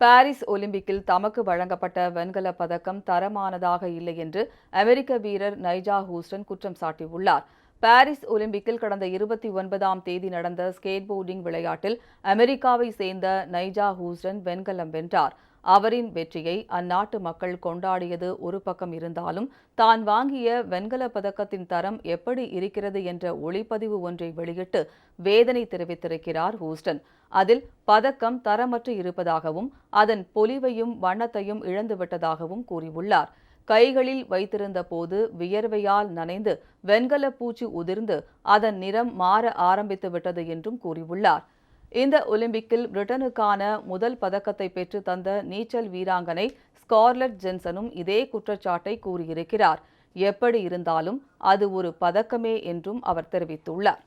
Paris ஒலிம்பிக்கில் தமக்கு வழங்கப்பட்ட வெண்கல பதக்கம் தரமானதாக இல்லை என்று அமெரிக்க வீரர் நைஜா ஹூஸ்டன் குற்றம் சாட்டியுள்ளார். பாரிஸ் ஒலிம்பிக்கில் கடந்த இருபத்தி ஒன்பதாம் தேதி நடந்த ஸ்கேட்போர்டிங் விளையாட்டில் அமெரிக்காவை சேர்ந்த நைஜா ஹூஸ்டன் வெண்கலம் வென்றார். அவரின் வெற்றியை அந்நாட்டு மக்கள் கொண்டாடியது ஒரு பக்கம் இருந்தாலும் தான் வாங்கிய வெண்கல பதக்கத்தின் தரம் எப்படி இருக்கிறது என்ற ஒளிப்பதிவு ஒன்றை வெளியிட்டு வேதனை தெரிவித்திருக்கிறார் ஹூஸ்டன். அதில் பதக்கம் தரமற்று இருப்பதாகவும் அதன் பொலிவையும் வண்ணத்தையும் இழந்துவிட்டதாகவும் கூறியுள்ளார். கைகளில் வைத்திருந்த போது வியர்வையால் நனைந்து வெண்கல பூச்சி உதிர்ந்து அதன் நிறம் மாற ஆரம்பித்து விட்டது என்றும் கூறியுள்ளார். இந்த ஒலிம்பிக்கில் பிரிட்டனுக்கான முதல் பதக்கத்தை பெற்று தந்த நீச்சல் வீராங்கனை ஸ்கார்லட் ஜென்சனும் இதே குற்றச்சாட்டை கூறியிருக்கிறார். எப்படி இருந்தாலும் அது ஒரு பதக்கமே என்றும் அவர் தெரிவித்துள்ளார்.